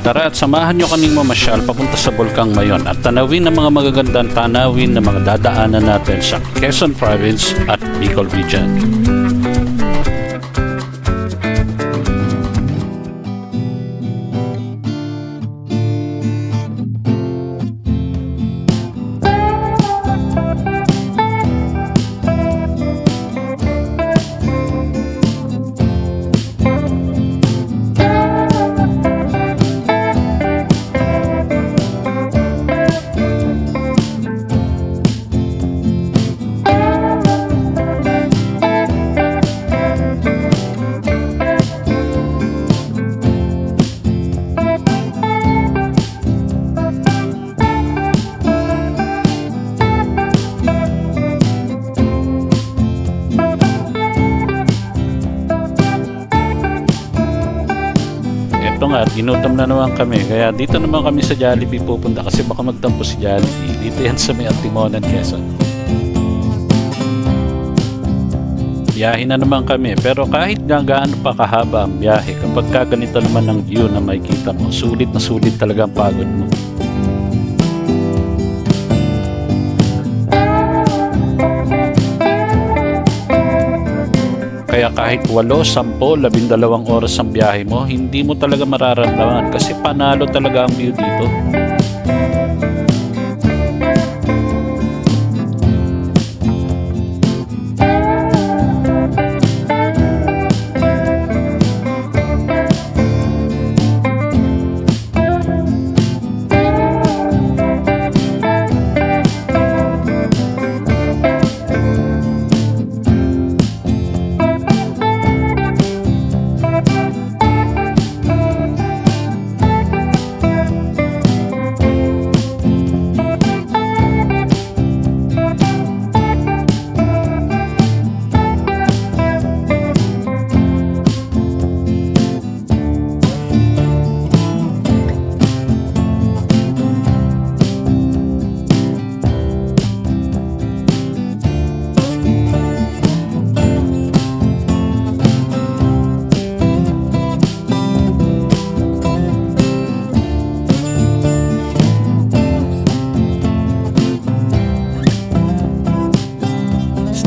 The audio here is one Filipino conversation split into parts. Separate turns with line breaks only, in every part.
Tara at samahan nyo kaming mamasyal papunta sa Bulkang Mayon at tanawin ang mga magagandang tanawin na mga dadaanan natin sa Quezon Province at Bicol Region. Ito nga, ginutom na naman kami. Kaya dito naman kami sa Jollibee pupunta kasi baka magtampo si Jollibee. Dito yan sa may Antimonan, Quezon. Biyahe na naman kami. Pero kahit nga gaano pa kahaba ang biyahe, kapag ka ganito naman ang view na makikita mo, sulit na sulit talaga ang pagod mo. Kahit 8, 10, 12 oras ang biyahe mo, hindi mo talaga mararamdaman kasi panalo talaga ang view dito.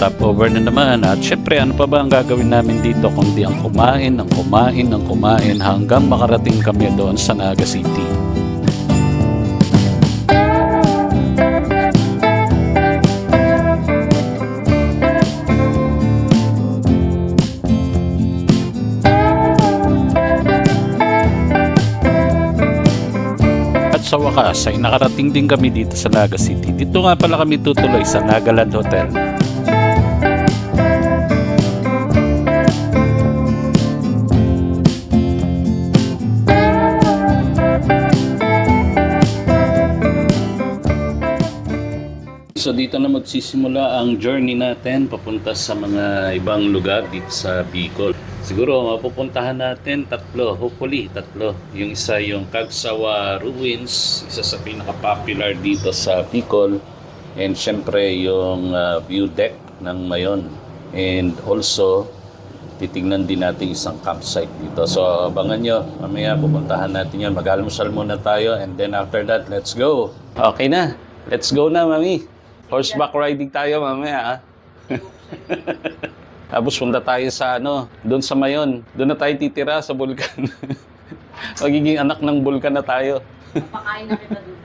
Stopover na naman at syempre ano pa ba ang gagawin namin dito kundi ang kumain, ang kumain, ang kumain hanggang makarating kami doon sa Naga City. Sa wakas ay nakarating din kami dito sa Naga City. Dito nga pala kami tutuloy sa Nagaland Hotel. So dito na magsisimula ang journey natin papunta sa mga ibang lugar dito sa Bicol. Siguro mapupuntahan natin tatlo, hopefully tatlo. Yung isa yung Kagsawa Ruins, isa sa pinaka-popular dito sa Bicol. And syempre yung uh, view deck ng Mayon. And also titingnan din natin isang campsite dito. So abangan nyo, mamaya pupuntahan natin yan. Mag-almusal muna tayo and then after that, let's go. Okay na, let's go na mami. Horseback riding tayo mamaya ah. Tapos punta tayo sa ano, doon sa Mayon. Doon na tayo titira sa bulkan. Magiging anak ng bulkan na tayo.
Pakain na kita dun.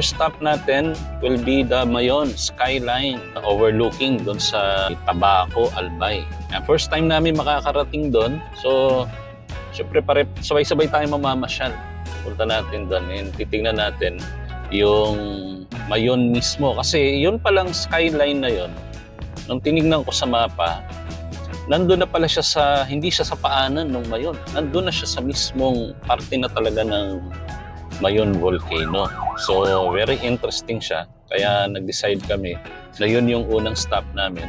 First stop natin will be the Mayon Skyline overlooking doon sa Tabaco, Albay. First time namin makakarating doon. So, syempre pare sabay-sabay tayo mamamasyal. Punta natin doon and titingnan natin yung Mayon mismo. Kasi yun palang skyline na yun. Nung tinignan ko sa mapa, nandun na pala siya sa, hindi siya sa paanan ng Mayon. Nandun na siya sa mismong parte na talaga ng Mayon Volcano. So, very interesting siya. Kaya nag-decide kami na yun yung unang stop namin.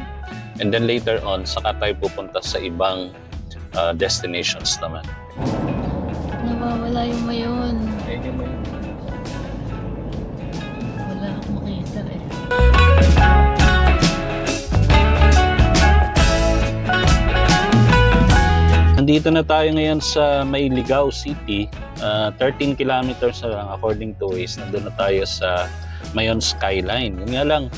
And then later on, saka tayo pupunta sa ibang uh, destinations naman.
Nawawala yung mayon.
Ayun yung mayon. Nandito na tayo ngayon sa Mailigaw City. Ah, 13 kilometers na lang according to Waze. Nandun na tayo sa Mayon Skyline. Yun nga lang,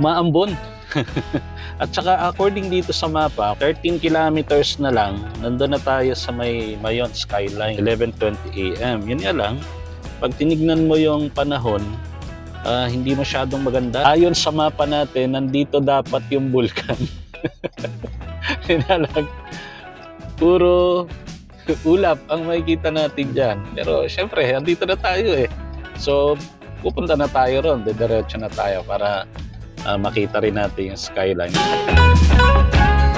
maambon. At saka according dito sa mapa, 13 kilometers na lang, nandun na tayo sa may Mayon Skyline, 11.20 a.m. Yun nga lang, pag tinignan mo yung panahon, ah, hindi masyadong maganda. Ayon sa mapa natin, nandito dapat yung bulkan. Yun nga lang, puro ulap ang makikita natin dyan. Pero syempre, andito na tayo eh. So, pupunta na tayo ron. Didiretso na tayo para ah, makita rin natin yung skyline.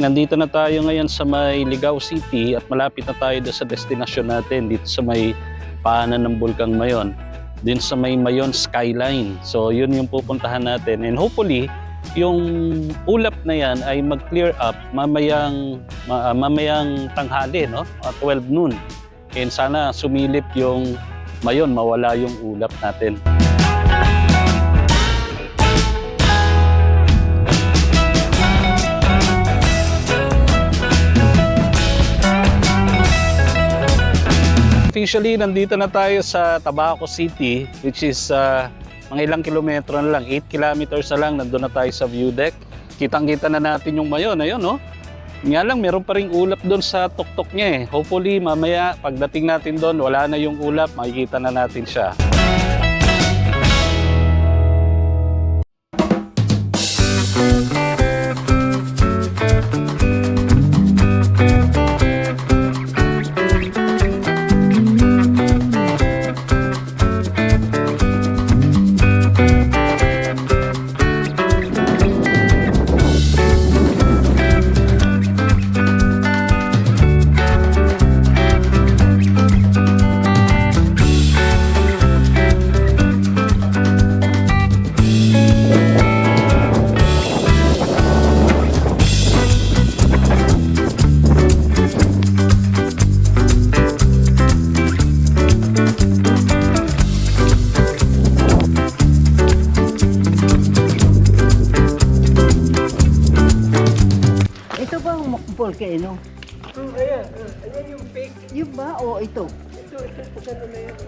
Nandito na tayo ngayon sa may Ligaw City at malapit na tayo sa destinasyon natin dito sa may paanan ng Bulkang Mayon din sa may Mayon Skyline. So yun yung pupuntahan natin and hopefully yung ulap na yan ay mag-clear up mamayang ma- ah, mamayang tanghali no at 12 noon. And sana sumilip yung mayon mawala yung ulap natin. Officially, nandito na tayo sa Tabaco City, which is uh, mga ilang kilometro na lang, 8 kilometers na lang, nandun na tayo sa view deck. Kitang-kita na natin yung mayon, ayun, no? Nga lang, meron pa ring ulap doon sa tuktok niya eh. Hopefully, mamaya, pagdating natin doon, wala na yung ulap, makikita na natin siya.
Ano na lang.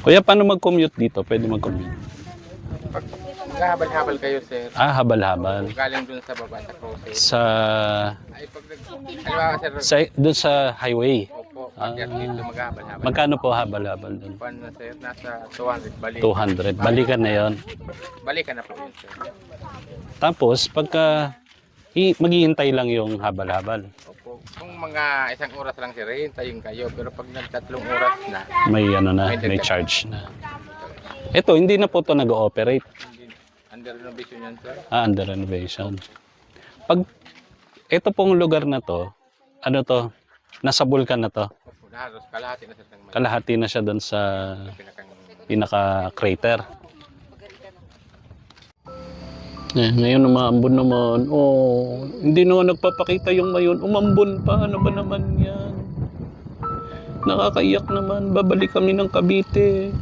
Kuya, paano mag-commute dito? Pwede mag-commute.
Maghahabal-habal kayo, sir.
Ah, habal-habal.
Galing dun sa baba sa crossing.
Sa,
Ay, pag nag... Halimbawa, sir,
sa doon sa highway.
opo, pag
Ah.
dito maghahabal-habal.
Magkano po habal-habal doon?
Paano na, sir? Nasa 200. Balik.
200. Balikan na yon.
Balikan na po yun, sir.
Tapos, pagka i- maghihintay lang yung habal-habal.
Opo. Kung mga isang oras lang, sir, hintayin kayo. Pero pag nagtatlong oras na,
May ano na, may charge na. Ito, hindi na po ito nag-ooperate.
Under renovation yan, sir.
Ah, under renovation. Pag ito pong lugar na to, ano to, nasa bulkan na to.
Kalahati na, may
Kalahati na siya doon sa pinaka-crater. Eh, ngayon umaambon naman. Oh, hindi naman nagpapakita yung mayon. Umambon pa. Ano ba naman yan? Nakakaiyak naman. Babalik kami ng Cavite.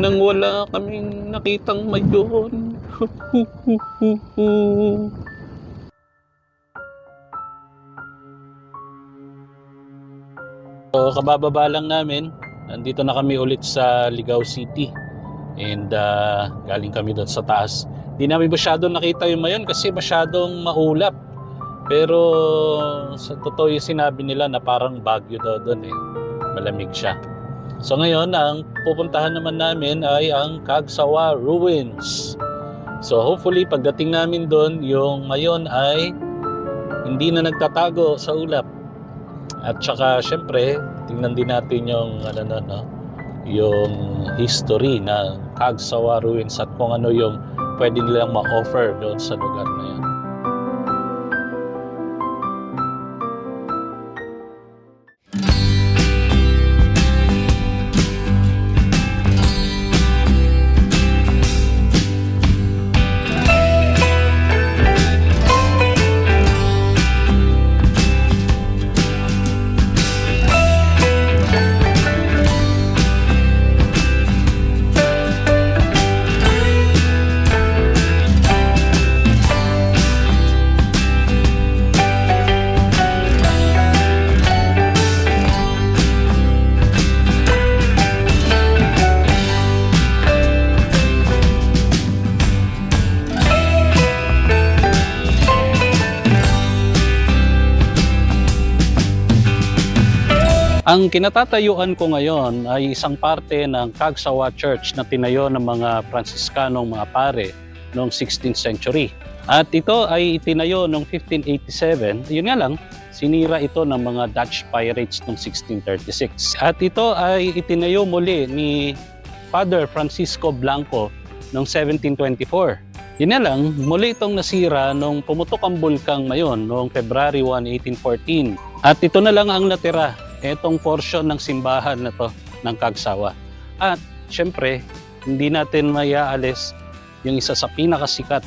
Nang wala kaming nakitang mayon. so, kabababa lang namin. Nandito na kami ulit sa Ligaw City. And ah, galing kami doon sa taas. Hindi namin masyado nakita yung mayon kasi masyadong maulap. Pero sa totoo yung sinabi nila na parang bagyo daw doon eh. Malamig siya. So ngayon, ang pupuntahan naman namin ay ang Kagsawa Ruins. So hopefully pagdating namin doon, yung mayon ay hindi na nagtatago sa ulap. At saka syempre, tingnan din natin yung ano no, no yung history ng Kagsawa Ruins at kung ano yung pwede nilang ma-offer doon sa lugar na yan. Ang kinatatayuan ko ngayon ay isang parte ng Kagsawa Church na tinayo ng mga Fransiskanong mga pare noong 16th century. At ito ay itinayo noong 1587. Yun nga lang, sinira ito ng mga Dutch pirates noong 1636. At ito ay itinayo muli ni Father Francisco Blanco noong 1724. Yun nga lang, muli itong nasira nung pumutok ang bulkang mayon noong February 1, 1814. At ito na lang ang natira, itong portion ng simbahan na to ng Kagsawa. At syempre, hindi natin mayaalis yung isa sa pinakasikat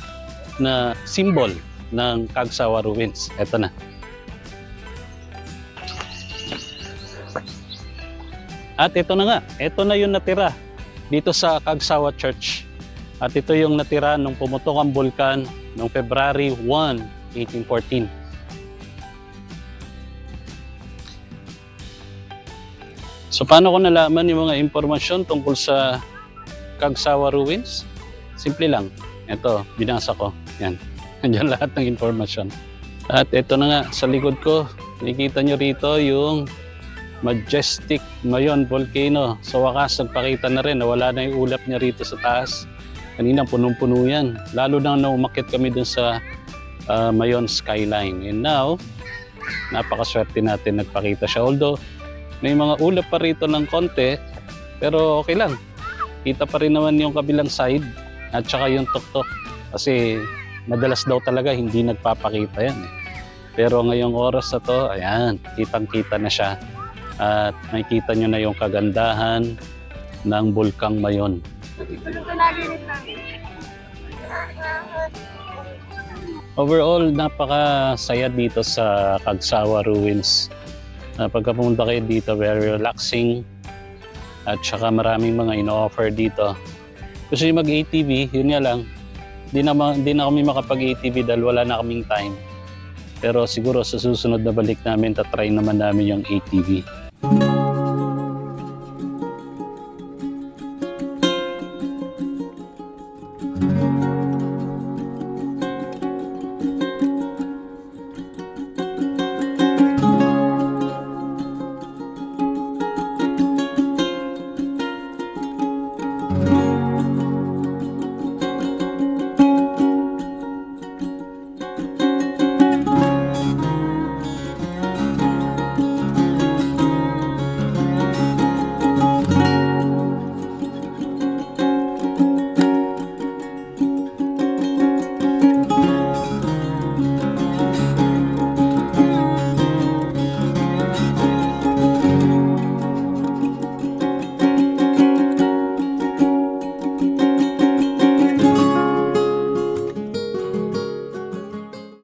na symbol ng Kagsawa Ruins. Ito na. At ito na nga, ito na yung natira dito sa Kagsawa Church. At ito yung natira nung pumutok ang bulkan noong February 1, 1814. So paano ko nalaman yung mga impormasyon tungkol sa Kagsawa Ruins? Simple lang. Ito, binasa ko. Yan. Nandiyan lahat ng impormasyon. At ito na nga, sa likod ko, nakikita nyo rito yung Majestic Mayon Volcano. Sa wakas, nagpakita na rin na wala na yung ulap niya rito sa taas. Kanina punong-puno yan. Lalo na nung umakit kami dun sa ah, Mayon Skyline. And now, napakaswerte natin nagpakita siya. Although, may mga ulap pa rito ng konti, pero okay lang. Kita pa rin naman yung kabilang side at saka yung tuktok. Kasi madalas daw talaga hindi nagpapakita yan. eh. Pero ngayong oras na to, ayan, kitang-kita na siya. At makikita nyo na yung kagandahan ng Bulkang Mayon. Overall, napaka-saya dito sa Kagsawa Ruins. Uh, pagka pumunta kayo dito, very relaxing. At saka maraming mga ino-offer dito. Gusto nyo mag-ATV, yun nga lang. Hindi na, di na kami makapag-ATV dahil wala na kaming time. Pero siguro sa susunod na balik namin, tatry naman namin yung ATV. Thank you.